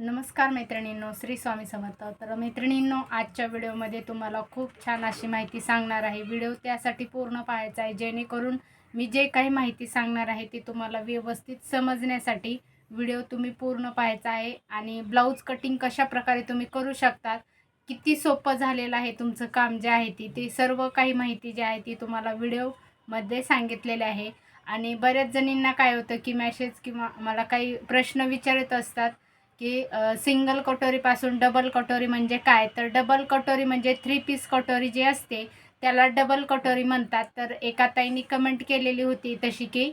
नमस्कार मैत्रिणींनो श्री स्वामी समर्थ. तर मैत्रिणींनो आजच्या व्हिडिओमध्ये तुम्हाला खूप छान अशी माहिती सांगणार आहे. व्हिडिओ त्यासाठी पूर्ण पाहायचा आहे जेणेकरून मी जे काही माहिती सांगणार आहे ती तुम्हाला व्यवस्थित समजण्यासाठी व्हिडिओ तुम्ही पूर्ण पाहायचा आहे. आणि ब्लाऊज कटिंग कशा प्रकारे तुम्ही करू शकतात किती सोपं झालेलं आहे तुमचं काम जे आहे ती ते सर्व काही माहिती जी आहे ती तुम्हाला व्हिडिओमध्ये सांगितलेले आहे. आणि बऱ्याच जणींना काय होतं की मॅसेज किंवा मला काही प्रश्न विचारत असतात की सिंगल कटोरीपासून डबल कटोरी म्हणजे काय? तर डबल कटोरी म्हणजे थ्री पीस कटोरी जी असते त्याला डबल कटोरी म्हणतात. तर एका ताईंनी कमेंट केलेली होती तशी की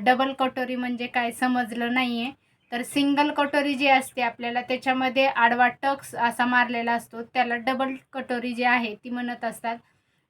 डबल कटोरी म्हणजे काय समजलं नाही आहे तर सिंगल कटोरी जी असते आपल्याला त्याच्यामध्ये आडवा टक्स असा मारलेला असतो. त्याला डबल कटोरी जी आहे ती म्हणत असतात.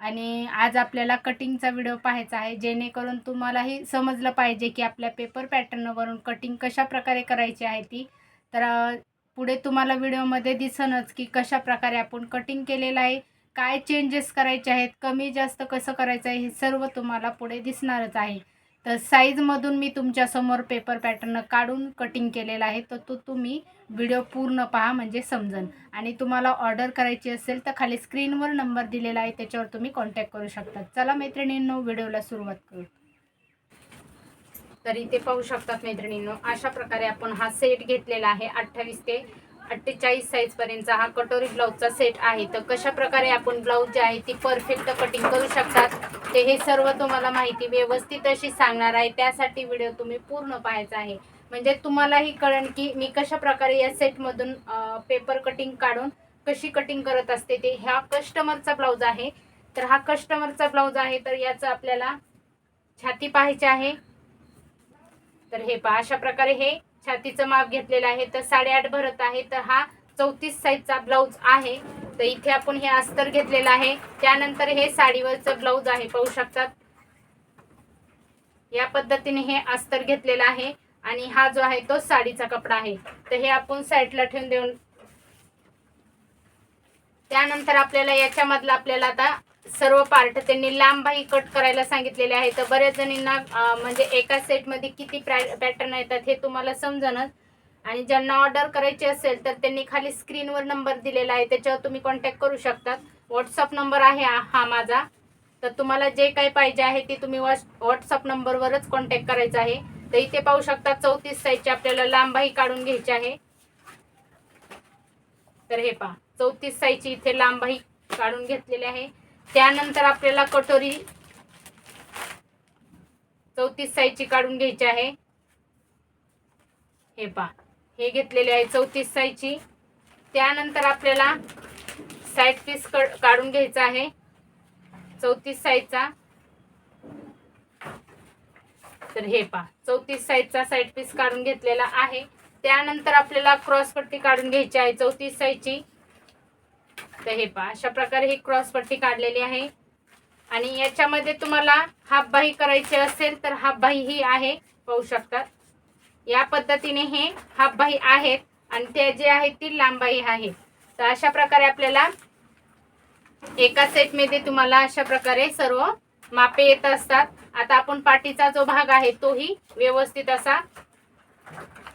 आणि आज आपल्याला कटिंगचा व्हिडिओ पाहायचा आहे. जेणेकरून तुम्हालाही समजलं पाहिजे की आपल्या पेपर पॅटर्नवरून कटिंग कशा प्रकारे करायची आहे ती. तर पुढे तुम्हाला व्हिडिओमध्ये दिसनच की कशा प्रकारे आपण कटिंग केलेलं आहे काय चेंजेस करायचे आहेत कमी जास्त कसं करायचं आहे हे सर्व तुम्हाला पुढे दिसणारच आहे. तर साईजमधून मी तुमच्यासमोर पेपर पॅटर्न काढून कटिंग केलेला आहे तर तो तुम्ही व्हिडिओ पूर्ण पहा म्हणजे समजन. आणि तुम्हाला ऑर्डर करायची असेल तर खाली स्क्रीनवर नंबर दिलेला आहे त्याच्यावर तुम्ही कॉन्टॅक्ट करू शकता. चला मैत्रिणींनो व्हिडिओला सुरुवात करू. तर इथे पाहू शकतात मैत्रिणींनो. अशा प्रकारे आपण हा सेट घेतलेला आहे अठ्ठावीस ते अठ्ठेचाळीस साईजपर्यंतचा हा कटोरी ब्लाऊजचा सेट आहे. तर कशा प्रकारे आपण ब्लाऊज जे आहे ती परफेक्ट कटिंग करू शकतात ते हे सर्व तुम्हाला माहिती व्यवस्थित अशी सांगणार आहे. त्यासाठी व्हिडिओ तुम्ही पूर्ण पाहायचा आहे. म्हणजे तुम्हालाही कळण की मी कशा प्रकारे या सेटमधून पेपर कटिंग काढून कशी कटिंग करत असते ते. ह्या कस्टमरचा ब्लाऊज आहे. तर हा कस्टमरचा ब्लाऊज आहे तर याचं आपल्याला छाती पाहायची आहे. तर हे पहा अशा प्रकारे हे छातीचं माप घेतलेलं आहे. तर साडेआठ भरत आहे. तर हा चौतीस साईजचा ब्लाऊज आहे. तर इथे आपण हे अस्तर घेतलेलं आहे. त्यानंतर हे साडीवरचं ब्लाऊज आहे. पाहू शकतात. या पद्धतीने हे अस्तर घेतलेलं आहे. आणि हा जो आहे तो साडीचा कपडा आहे. तर हे आपण साईडला ठेवून देऊन त्यानंतर आपल्याला याच्यामधला आपल्याला आता सर्व पार्ट त्यांनी लांब कट करायला सांगितलेले आहे. तर बऱ्याच जणींना म्हणजे एका सेटमध्ये किती पॅटर्न येतात हे तुम्हाला समजणच आणि ज्यांना ऑर्डर करायची असेल तर त्यांनी खाली स्क्रीनवर नंबर दिलेला आहे. त्याच्यावर तुम्ही कॉन्टॅक्ट करू शकतात. व्हॉट्सअप नंबर आहे हा हा माझा. तर तुम्हाला जे काही पाहिजे आहे ते तुम्ही व्हॉट्सअप नंबरवरच कॉन्टॅक्ट करायचा आहे. तर इथे पाहू शकता चौतीस साईजची आपल्याला लांबाही काढून घ्यायची आहे. तर हे पहा चौतीस साईजची इथे लांबाही काढून घेतलेली आहे. त्यानंतर आपल्याला कटोरी चौतीस साईजची काढून घ्यायची आहे. हे पहा हे घेतलेले आहे चौतीस साईजची. त्यानंतर आपल्याला साईड पीस काढून घ्यायचा आहे. चौतीस साईजचा. तर हे पहा चौतीस साईजचा साईड पीस काढून घेतलेला आहे. त्यानंतर आपल्याला क्रॉस पट्टी काढून घ्यायची आहे चौतीस साईजची. तर हे पहा. अशा प्रकारे ही क्रॉस पट्टी काढलेली आहे. आणि याच्यामध्ये तुम्हाला हाफ करायची असेल तर हाफ ही आहे. पाहू शकतात. या पद्धतीने हे हाफ आहेत आणि ते जे आहेत ती लांबाई आहे. तर अशा प्रकारे आपल्याला एका सेटमध्ये तुम्हाला अशा प्रकारे सर्व मापे येत असतात. आता आपण पाठीचा जो भाग आहे तोही व्यवस्थित असा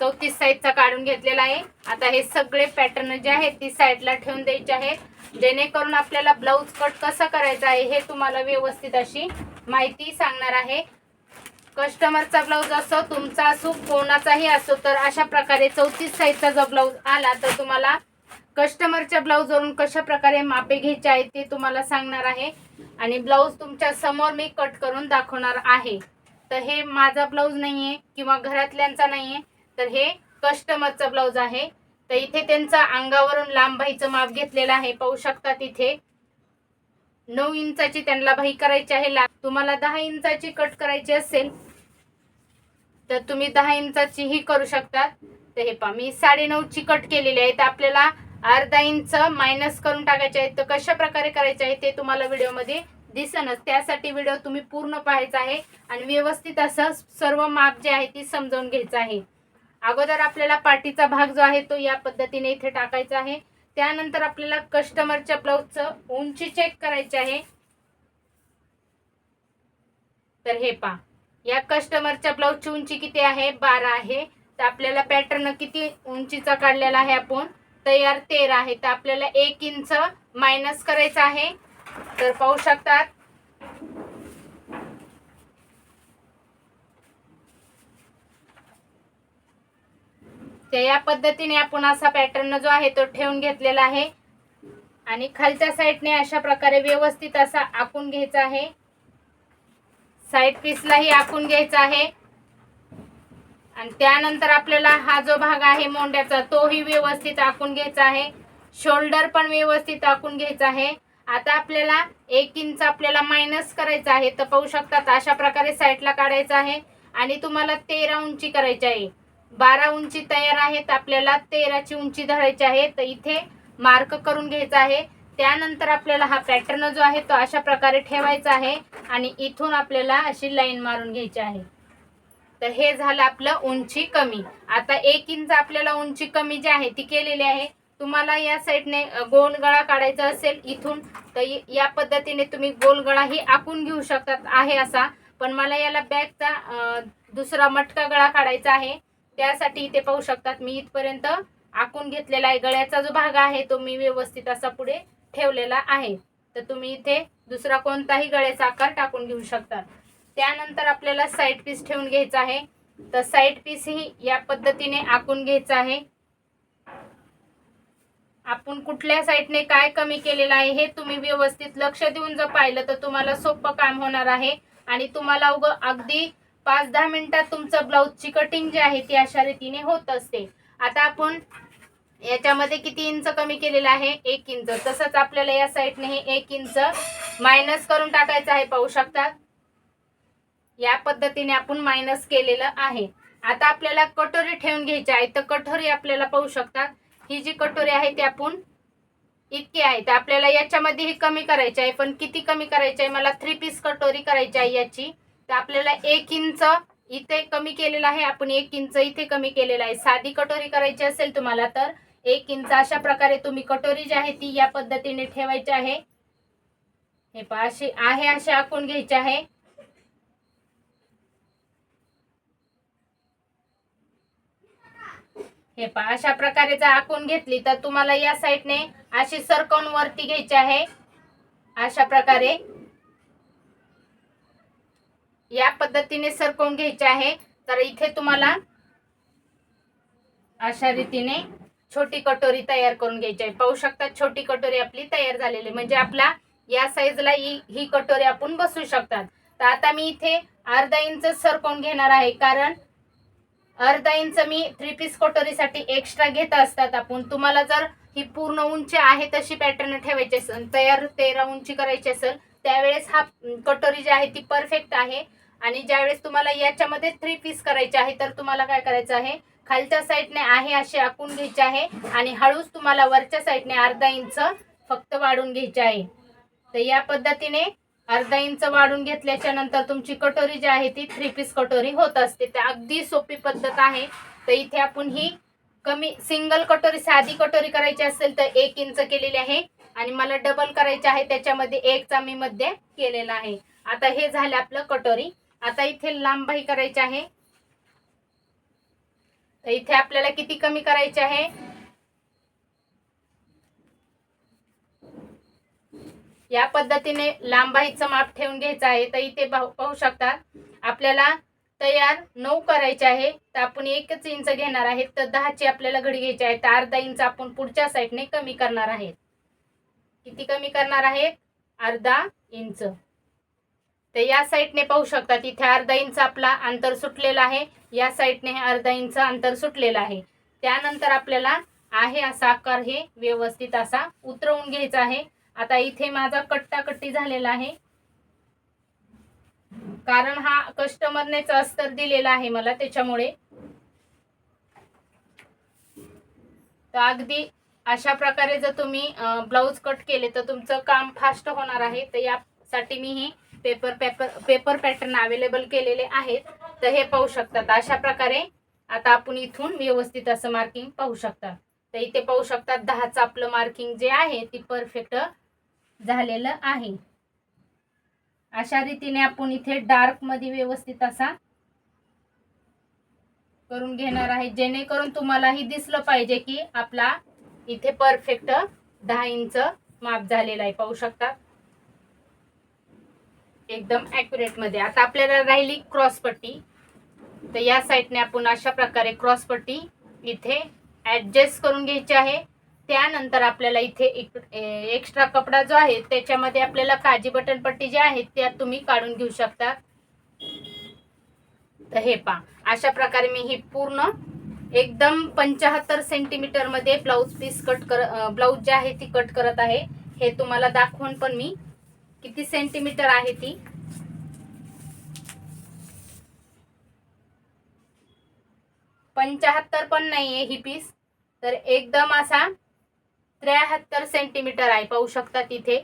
चौतीस साईजचा काढून घेतलेला आहे. आता हे सगळे पॅटर्न जे आहेत ती साईडला ठेवून द्यायचे आहेत. जेणेकरून आपल्याला ब्लाऊज कट कसं करायचं आहे हे तुम्हाला व्यवस्थित अशी माहिती सांगणार आहे. कस्टमरचा ब्लाऊज असो तुमचा असो कोणाचाही असो तर अशा प्रकारे चौतीस साईजचा जो ब्लाऊज आला तर तुम्हाला कस्टमरच्या ब्लाऊजवरून कशा प्रकारे मापे घ्यायचे आहेत ते तुम्हाला सांगणार आहे. आणि ब्लाऊज तुमच्यासमोर मी कट करून दाखवणार आहे. तर हे माझा ब्लाऊज नाही आहे किंवा घरातल्यांचा नाही आहे तर हे कस्टमरचं ब्लाऊज आहे. तर इथे त्यांचा अंगावरून लांबाईचं माप घेतलेलं आहे. पाहू शकतात इथे नऊ इंचाची त्यांना बाई करायची आहे. लांब तुम्हाला दहा इंचाची कट करायची असेल तर तुम्ही दहा इंचाचीही करू शकतात. तर हे पहा मी साडे नऊची कट केलेली आहे. तर आपल्याला अर्धा इंच मायनस करून टाकायचे आहे तर कशा प्रकारे करायचे आहे ते तुम्हाला व्हिडिओमध्ये दिसनच. त्यासाठी व्हिडिओ तुम्ही पूर्ण पाहायचा आहे. आणि व्यवस्थित असं सर्व माप जे आहे ती समजावून घ्यायचं आहे. अगोदर आपल्याला पाठीचा भाग जो आहे तो या पद्धतीने इथे टाकायचा आहे. त्यानंतर आपल्याला कस्टमरच्या ब्लाऊजचं उंची चेक करायची आहे. तर हे पहा. या कस्टमरच्या ब्लाऊजची उंची किती आहे? बारा आहे. तर आपल्याला पॅटर्न किती उंचीचा काढलेला आहे आपण? तयार तेरा आहे. तर आपल्याला एक इंच मायनस करायचं आहे. तर पाहू शकतात तर या पद्धतीने आपण असा पॅटर्न जो आहे तो ठेवून घेतलेला आहे. आणि खालच्या साईडने अशा प्रकारे व्यवस्थित असा आखून घ्यायचा आहे. साईड पीसलाही आखून घ्यायचा आहे. आणि त्यानंतर आपल्याला हा जो भाग आहे मोंड्याचा तोही व्यवस्थित आखून घ्यायचा आहे. शोल्डर पण व्यवस्थित आखून घ्यायचा आहे. आता आपल्याला एक इंच आपल्याला मायनस करायचा आहे. तर पाहू शकतात अशा प्रकारे साईडला काढायचं आहे. आणि तुम्हाला तेरा उंची करायची आहे. बारा उंची तयार आहेत आपल्याला तेराची उंची धरायची आहे. तर इथे मार्क करून घ्यायचा आहे. त्यानंतर आपल्याला हा पॅटर्न जो आहे तो अशा प्रकारे ठेवायचा आहे आणि इथून आपल्याला अशी लाईन मारून घ्यायची आहे. तर हे झालं आपलं उंची कमी. आता एक इंच आपल्याला उंची कमी जी आहे ती केलेली आहे. तुम्हाला या साईडने गोलगळा गोल गळा काढायचा असेल इथून तर या पद्धतीने तुम्ही गोल गळाही आखून घेऊ शकतात आहे असा. पण मला याला बॅगचा दुसरा मटका गळा काढायचा आहे. त्यासाठी इथे पाहू शकतात मी इथपर्यंत आखून घेतलेला आहे. गळ्याचा जो भाग आहे तो मी व्यवस्थित असा पुढे ठेवलेला आहे. तर तुम्ही इथे दुसरा कोणताही गळ्याचा आकार टाकून घेऊ शकतात त्यानंतर आपल्याला साईड पीस ठेवून घ्यायचा आहे. तर साईड पीस ही या पद्धतीने आखून घ्यायचा आहे. आपण कुठल्या साईडने काय कमी केलेलं आहे हे तुम्ही व्यवस्थित लक्ष देऊन जर पाहिलं तर तुम्हाला सोपं काम होणार आहे. आणि तुम्हाला उग अगदी पाच दहा मिनिटात तुमचं ब्लाऊजची कटिंग जी आहे ती अशा रीतीने होत असते. आता आपण याच्यामध्ये किती इंच कमी केलेलं आहे? एक इंच तसंच आपल्याला या साईडने हे एक इंच मायनस करून टाकायचं आहे पाहू शकतात या पद्धतीने आपण मायनस केलेलं आहे. आता आपल्याला कटोरी ठेवून घ्यायची आहे तर कटोरी आपल्याला पाहू शकतात ही जी कटोरी आहे ती आपण इतकी आहे. तर आपल्याला याच्यामध्ये ही कमी करायची आहे पण किती कमी करायची आहे? मला थ्री पीस कटोरी करायची आहे याची. तर आपल्याला एक इंच इथे कमी केलेलं आहे आपण एक इंच इथे कमी केलेलं आहे. साधी कटोरी करायची असेल तुम्हाला तर एक इंच अशा प्रकारे तुम्ही कटोरी जी आहे ती या पद्धतीने ठेवायची आहे. हे पहा अशी आहे असे आखून घ्यायचे आहे. हे पहा अशा प्रकारे जर आखून घेतली तर तुम्हाला या साईडने अशी सरकवून वरती घ्यायची आहे. अशा प्रकारे या पद्धतीने सरकवून घ्यायचे आहे. तर इथे तुम्हाला अशा रीतीने छोटी कटोरी तयार करून घ्यायची आहे. पाहू शकता छोटी कटोरी आपली तयार झालेली आहे. म्हणजे आपला या साईजला ही ही कटोरी आपण बसू शकतात. तर आता मी इथे अर्धा इंच सरकवून घेणार आहे. कारण अर्धा इंच मी थ्री पीस कटोरीसाठी एक्स्ट्रा घेत असतात आपण. तुम्हाला जर ही पूर्ण उंची आहे तशी पॅटर्न ठेवायची असेल तयार तेरा उंची करायची असेल त्यावेळेस हा कटोरी जी आहे ती परफेक्ट आहे. आणि ज्यावेळेस तुम्हाला याच्यामध्ये थ्री पीस करायचे आहे तर तुम्हाला काय करायचं आहे? खालच्या साईडने आहे असे आखून घ्यायचे आहे आणि हळूच तुम्हाला वरच्या साईडने अर्धा इंच फक्त वाढून घ्यायचे आहे. तर या पद्धतीने अर्धा इंच वाढून घेतल्याच्या नंतर तुमची कटोरी जी आहे ती थ्री पीस कटोरी होत असते. तर अगदी सोपी पद्धत आहे. तर इथे आपण ही कमी सिंगल कटोरी साधी कटोरी करायची असेल तर एक इंच केलेली आहे आणि मला डबल करायचे आहे त्याच्यामध्ये एकचा मी मध्ये केलेला आहे. आता हे झालं आपलं कटोरी. आता इथे लांबाई करायची आहे. तर इथे आपल्याला किती कमी करायचे आहे? या पद्धतीने लांबाईचं माप ठेवून घ्यायचं आहे. तर इथे पाहू पाहू आपल्याला तयार नऊ करायचे आहे. तर आपण एकच इंच घेणार आहे. तर दहाची आपल्याला घडी घ्यायची आहे. तर अर्धा इंच आपण पुढच्या साईडने कमी करणार आहे. किती कमी करणार आहे? अर्धा इंच. तर या साईडने पाहू शकता तिथे अर्धा इंच आपला अंतर सुटलेला आहे. या साईडने हे अर्धा इंच अंतर सुटलेलं आहे. त्यानंतर आपल्याला आहे असा आकार हे व्यवस्थित असा उतरवून घ्यायचा आहे. आता इथे माझा कट्टाकट्टी झालेला आहे. कारण हा कस्टमरनेच अस्तर दिलेला आहे मला त्याच्यामुळे. तर अगदी अशा प्रकारे जर तुम्ही ब्लाऊज कट केले तर तुमचं काम फास्ट होणार आहे. तर यासाठी मी ही paper paper paper pattern available केलेले आहेत तर हे पाहू शकतात. अशा प्रकारे आता आपण इथून व्यवस्थित असं मार्किंग पाहू शकतात. तर इथे पाहू शकतात दहाचं आपलं मार्किंग जे आहे ती परफेक्ट झालेलं आहे. अशा रीतीने आपण इथे डार्कमध्ये व्यवस्थित असा करून घेणार आहे. जेणेकरून तुम्हालाही दिसलं पाहिजे की आपला इथे परफेक्ट दहा इंच माप झालेला आहे. पाहू शकतात? एकदम ॲक्युरेटमध्ये. आता आपल्याला राहिली क्रॉस पट्टी. तर या साईडने आपण अशा प्रकारे क्रॉस पट्टी इथे ॲडजस्ट करून घ्यायची आहे. त्यानंतर आपल्याला इथे एक्स्ट्रा कपडा जो आहे त्याच्यामध्ये आपल्याला काजी बटन पट्टी जी आहे त्या तुम्ही काढून घेऊ शकता. तर हे पा अशा प्रकारे मी ही पूर्ण एकदम पंचाहत्तर सेंटीमीटरमध्ये ब्लाऊज पीस कट कर ब्लाऊज जे आहे ती कट करत आहे. हे तुम्हाला दाखवून पण मी किती सेंटीमीटर आहे ती? पंचाहत्तर पण नाहीये ही पीस तर एकदम असा त्र्याहत्तर सेंटीमीटर आहे. पाहू शकता तिथे.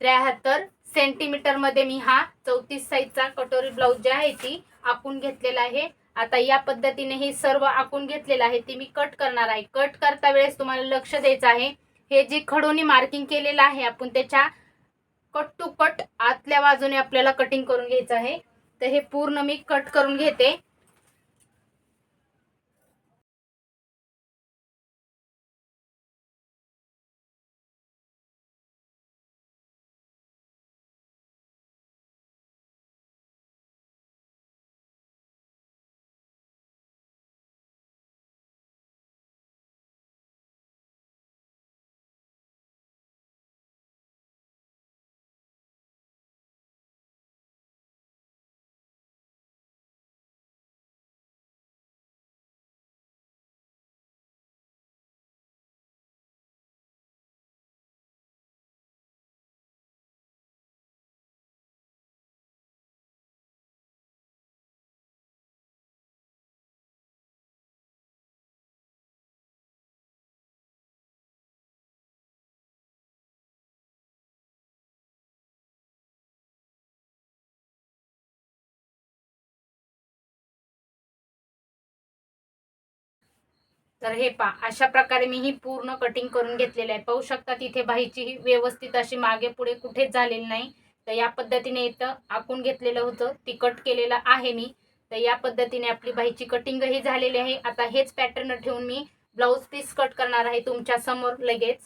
त्र्याहत्तर सेंटीमीटरमध्ये मी हा चौतीस साईजचा कटोरी ब्लाऊज जे आहे ती आखून घेतलेला आहे. आता या पद्धतीने हे सर्व आखून घेतलेलं आहे. ते मी कट करणार आहे. कट करता वेळेस तुम्हाला लक्ष द्यायचं आहे. हे जे खडोनी मार्किंग केलेलं आहे आपण त्याच्या कट टू कट आतल्या बाजूने आपल्याला कटिंग करून घ्यायचं आहे. तर हे पूर्ण मी कट करून घेते. तर हे पा अशा प्रकारे मी ही पूर्ण कटिंग करून घेतलेली आहे. पाहू शकता तिथे बाईची ही व्यवस्थित अशी मागे पुढे कुठेच झालेली नाही. तर या पद्धतीने इथं आखून घेतलेलं होतं. ती कट केलेलं आहे मी. तर या पद्धतीने आपली बाईची कटिंग ही झालेली आहे. आता हेच पॅटर्न ठेवून मी ब्लाऊज पीस कट करणार आहे तुमच्यासमोर लगेच.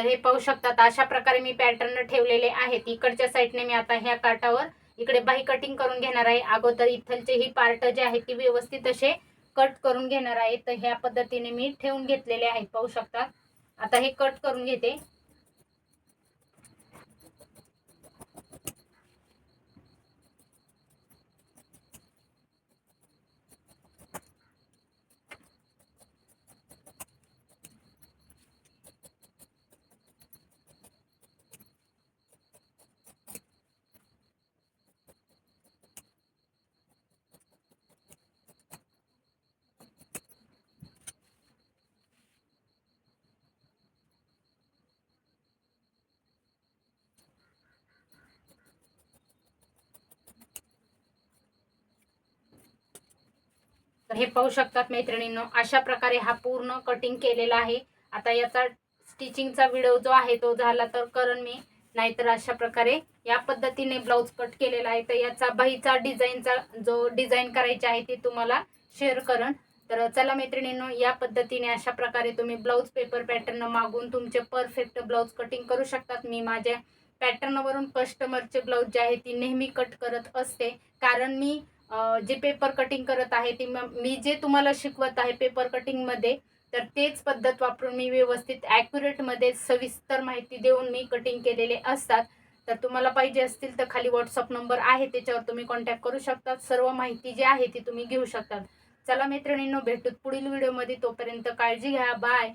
तर हे पाहू शकतात अशा प्रकारे मी पॅटर्न ठेवलेले आहेत. इकडच्या साईडने मी आता ह्या काटावर इकडे बाही कटिंग करून घेणार आहे. अगोदर इथलचे ही पार्ट जे आहेत ती व्यवस्थित असे कट करून घेणार आहे. तर ह्या पद्धतीने मी ठेवून घेतलेले आहेत पाहू शकतात. आता हे कट करून घेते. तर हे पाहू शकतात मैत्रिणींनो अशा प्रकारे हा पूर्ण कटिंग केलेला आहे. आता याचा स्टिचिंगचा व्हिडिओ जो आहे तो झाला तर करण मी. नाहीतर अशा प्रकारे या पद्धतीने ब्लाऊज कट केलेला आहे. तर याचा बाईचा डिझाईनचा जो डिझाईन करायचा आहे ते तुम्हाला शेअर करण तर चला मैत्रिणींनो या पद्धतीने अशा प्रकारे तुम्ही ब्लाऊज पेपर पॅटर्न मागून तुमचे परफेक्ट ब्लाऊज कटिंग करू शकतात. मी माझ्या पॅटर्नवरून कस्टमरचे ब्लाऊज जे आहे ती नेहमी कट करत असते. कारण मी जे पेपर कटिंग करत आहे ती मी जे तुम्हाला शिकवत आहे पेपर कटिंगमध्ये तर तेच पद्धत वापरून मी व्यवस्थित ॲक्युरेटमध्ये सविस्तर माहिती देऊन मी कटिंग केलेले असतात. तर तुम्हाला पाहिजे असतील तर खाली व्हॉट्सअप नंबर आहे त्याच्यावर तुम्ही कॉन्टॅक्ट करू शकतात. सर्व माहिती जी आहे ती तुम्ही घेऊ शकतात. चला मैत्रिणींनो भेटूत पुढील व्हिडिओमध्ये तोपर्यंत काळजी घ्या. बाय